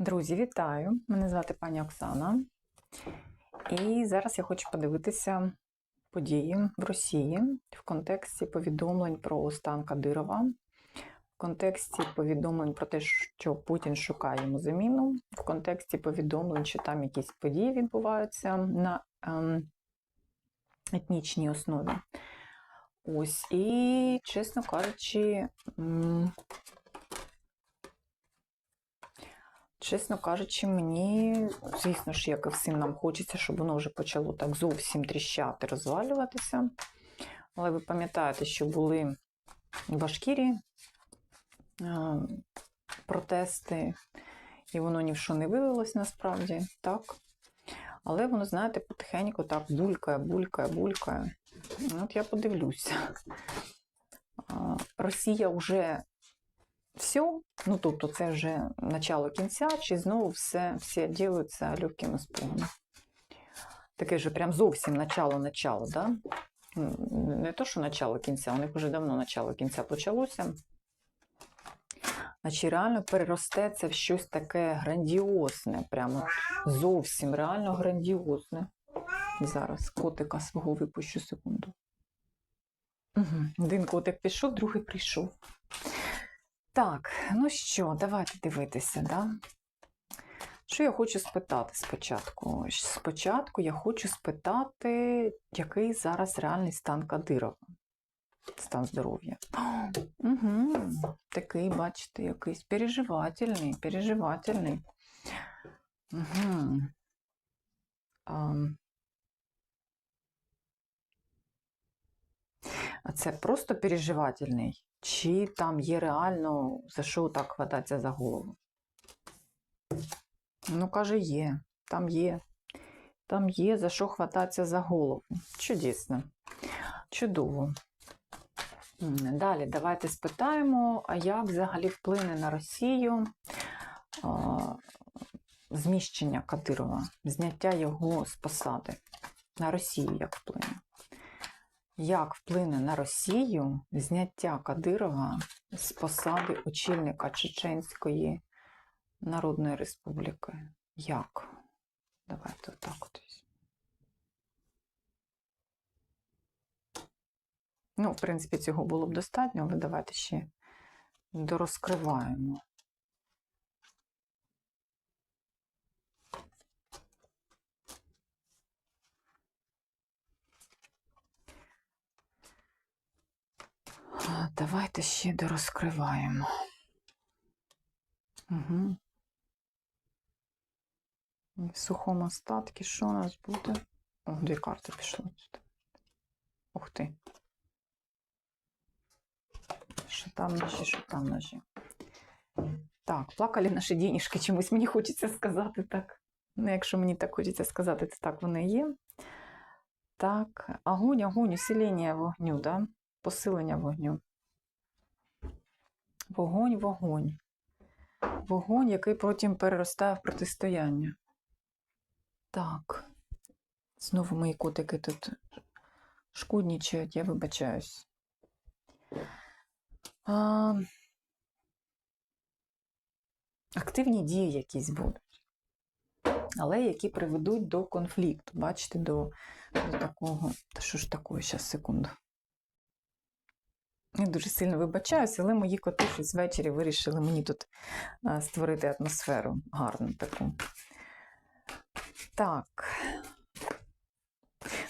Друзі, вітаю! Мене звати пані Оксана. І зараз я хочу подивитися події в Росії в контексті повідомлень про стан Кадирова, в контексті повідомлень про те, що Путін шукає йому заміну, в контексті повідомлень, що там якісь події відбуваються на ем, етнічній основі. Ось, і, чесно кажучи, Чесно кажучи, мені, звісно ж, як і всім нам хочеться, щоб воно вже почало так зовсім тріщати, розвалюватися. Але ви пам'ятаєте, що були в Башкірі е, протести, і воно ні в що не вилилось насправді, так? Але воно, знаєте, потихеньку так булькає, булькає, булькає. От я подивлюся. Росія вже все, ну тобто це вже начало кінця, чи знову все, все ділиться легким испугом. Таке ж прям зовсім начало-начало, да? Не то, що начало кінця, у них вже давно начало кінця почалося. Значить, реально переросте це в щось таке грандіозне, прямо зовсім реально грандіозне. Зараз котика свого випущу секунду. Угу. Один котик пішов, другий прийшов. Так, ну що, давайте дивитися, да? Що я хочу спитати спочатку? Спочатку я хочу спитати, який зараз реальний стан Кадирова, стан здоров'я. Угу, такий, бачите, якийсь переживательний, переживательний. Угу. А, це просто переживательний? Чи там є реально за що так хвататися за голову? Ну, каже, є. Там є. Там є за що хвататися за голову. Чудесно. Чудово. Далі давайте спитаємо, а як взагалі вплине на Росію а, зміщення Кадирова, зняття його з посади. На Росію як вплине? Як вплине на Росію зняття Кадирова з посади очільника Чеченської Народної Республіки? Як? Давайте отак от. Ну, в принципі, цього було б достатньо, але давайте ще дорозкриваємо. А, Давайте ще дорозкриваємо. Угу. В сухому остатку, що у нас буде? О, дві карти пішло. сюди. Ух ти. Що там ножі, що там ножі. Так, плакали наші дінішки, чомусь мені хочеться сказати так. Ну, якщо мені так хочеться сказати, то так вони і є. Так, огонь, огонь, усилення вогню, да? посилення вогню. Вогонь, вогонь. Вогонь, який потім переростає в протистояння. Так. Знову мої котики тут шкуднічають, я вибачаюсь. А, активні дії якісь будуть, але які приведуть до конфлікту. Бачите, до, до такого. Та що ж такое, зараз, секунду. Я дуже сильно вибачаюся, але мої коти щось ввечері вирішили мені тут створити атмосферу гарну таку. Так.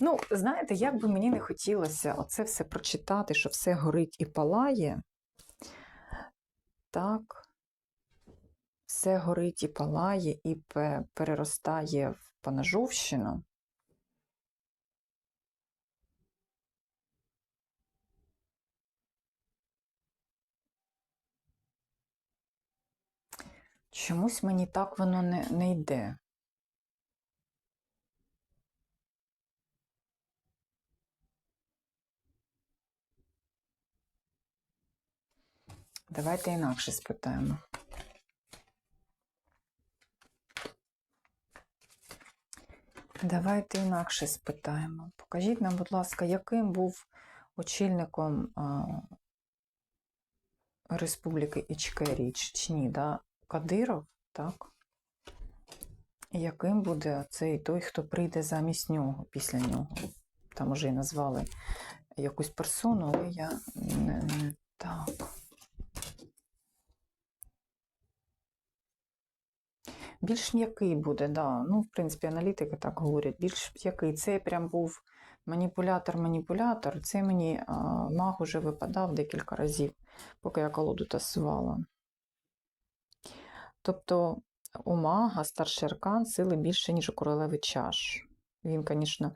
Ну, знаєте, як би мені не хотілося оце все прочитати, що все горить і палає. Так. Все горить і палає, і переростає в поножовщину. Чомусь мені так воно не, не йде. Давайте інакше спитаємо. Давайте інакше спитаємо. Покажіть нам, будь ласка, яким був очільником а, Республіки Ічкерії, Чечні, да? Кадиров, так? Яким буде цей той, хто прийде замість нього, після нього. Там уже і назвали якусь персону, але я не, не так. Більш м'який буде, да. Ну, в принципі, аналітики так говорять. Більш м'який. Це прям був маніпулятор-маніпулятор. Це мені а, маг уже випадав декілька разів, поки я колоду тасувала. Тобто у мага старший аркан сили більше, ніж у королеви чаш. Він, звісно,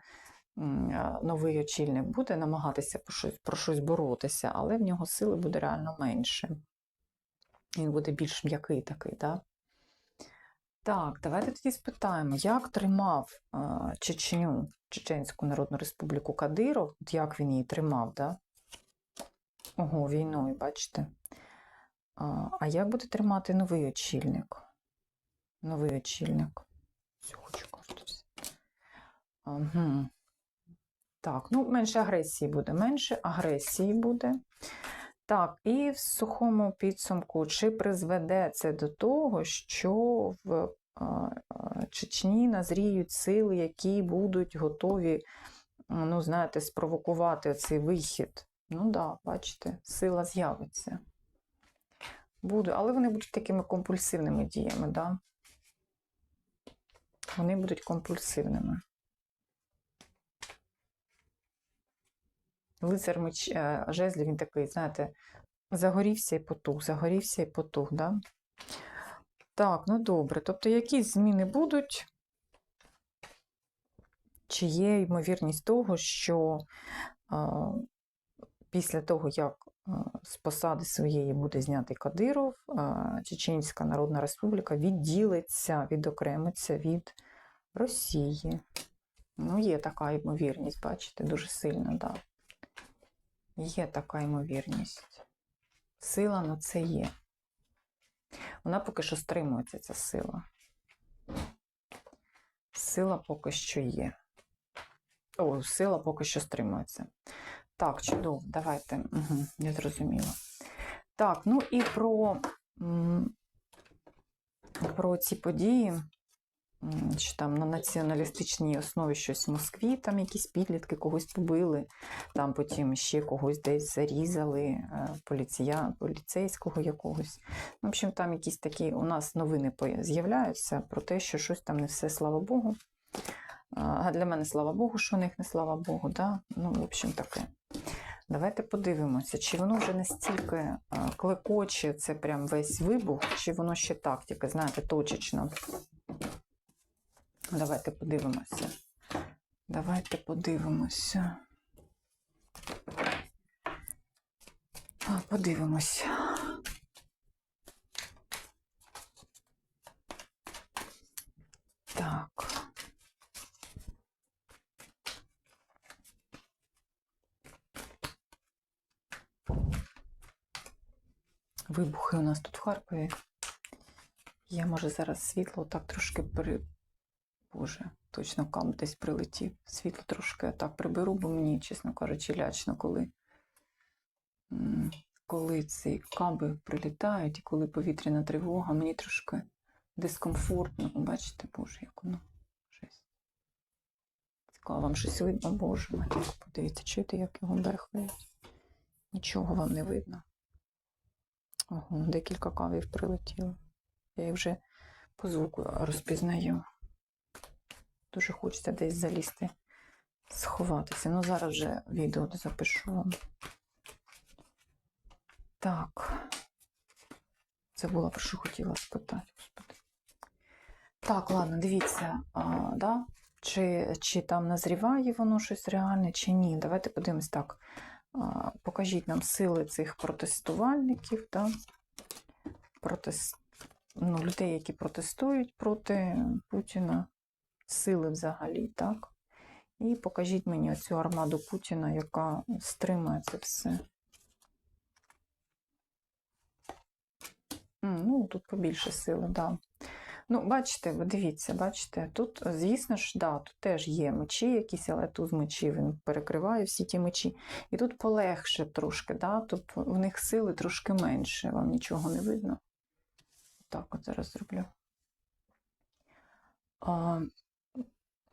новий очільник буде намагатися про щось, боротися, але в нього сили буде реально менше. Він буде більш м'який такий, да? Так, давайте тоді спитаємо, як тримав Чечню, Чеченську Народну Республіку Кадиров, як він її тримав, да? Ого, війною, бачите? А, як буде тримати новий очільник? Новий очільник. Все, хочу. Угу. Так, ну, менше агресії буде, менше агресії буде. Так, і в сухому підсумку, чи призведе це до того, що в Чечні назріють сили, які будуть готові, ну, знаєте, спровокувати цей вихід? Ну так, да, бачите, сила з'явиться. Буде, але вони будуть такими компульсивними діями, да? Вони будуть компульсивними. Лицар меч, е, жезлів, він такий, знаєте, загорівся і потух, загорівся і потух, да? Так, ну добре. Тобто, якісь зміни будуть? Чи є ймовірність того, що а, після того, як з посади своєї буде знятий Кадиров, Чеченська Народна Республіка відділиться, відокремиться від Росії? Ну, є така ймовірність, бачите, дуже сильна. Да. Є така ймовірність. Сила на це є. Вона поки що стримується, ця сила. Сила поки що є. О, сила поки що стримується. Так, чудово, давайте. Угу, Я зрозуміла. Так, ну і про, про ці події що там на націоналістичній основі щось в Москві, там якісь підлітки когось побили, там потім ще когось десь зарізали, е, поліція, поліцейського якогось. В общем, там якісь такі у нас новини з'являються про те, що щось там не все, слава Богу. Для мене, слава Богу, що у них не слава Богу. Да? Ну, в общем, таке. Давайте подивимося, чи воно вже настільки клекоче, це прям весь вибух, чи воно ще так, тільки, знаєте, точечно. Давайте подивимося. Давайте подивимося. Подивимося. Так. Вибухи у нас тут в Харкові. Я, може, зараз світло так трошки при... Боже, точно кам десь прилетів. Світло трошки так приберу, бо мені, чесно кажучи, лячно, коли коли ці каби прилітають і коли повітряна тривога, мені трошки дискомфортно. Бачите, Боже, як воно жесть. Цікаво, вам щось видно, Боже мій. Подивіться, чуєте, як його бехають. Нічого вам не видно. Ого, декілька кавів прилетіло. Я їх вже по звуку розпізнаю. Дуже хочеться десь залізти, сховатися. Ну, зараз вже відео запишу вам. Так. Це було про що хотіла спитати, господи. Так, ладно, дивіться, а, да? чи чи там назріває воно щось реальне, чи ні. Давайте подивимось так. Покажіть нам сили цих протестувальників, да? Протест... ну, людей, які протестують проти Путіна сили взагалі, так? І покажіть мені оцю армаду Путіна, яка стримує це все. Ну, тут побільше сили, да. Ну, бачите, дивіться, бачите, тут, звісно ж, да, тут теж є мечі якісь, але тут мечі він перекриває всі ті мечі. І тут полегше трошки, да, тут в них сили трошки менше, вам нічого не видно. Так, от зараз зроблю. а,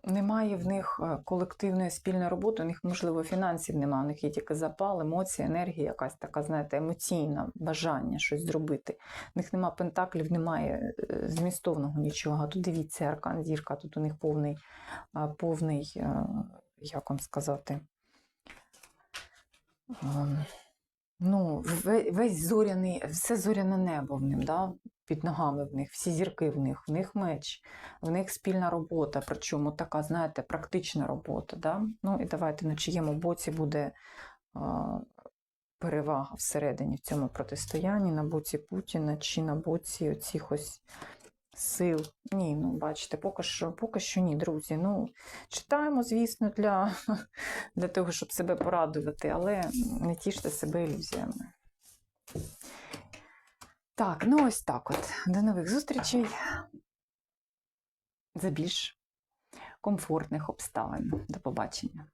немає в них е, колективної спільної роботи, у них, можливо, фінансів немає, у них є тільки запал, емоції, енергія, якась така, знаєте, емоційна бажання щось зробити. У них немає пентаклів, немає е, змістовного нічого. Тут дивіться, аркан зірка, тут у них повний, повний е, як вам сказати, ем, ну, весь зоряний, все зоряне небо в ним, да? під ногами в них, всі зірки в них, в них меч, в них спільна робота, причому така, знаєте, практична робота. Да? Ну і давайте на чиєму боці буде а, перевага всередині в цьому протистоянні, на боці Путіна чи на боці оцих ось сил. Ні, ну бачите, поки що, поки що ні, друзі. Ну, читаємо, звісно, для, для того, щоб себе порадувати, але не тіште себе ілюзіями. Так, ну ось так от. До нових зустрічей за більш комфортних обставин. До побачення.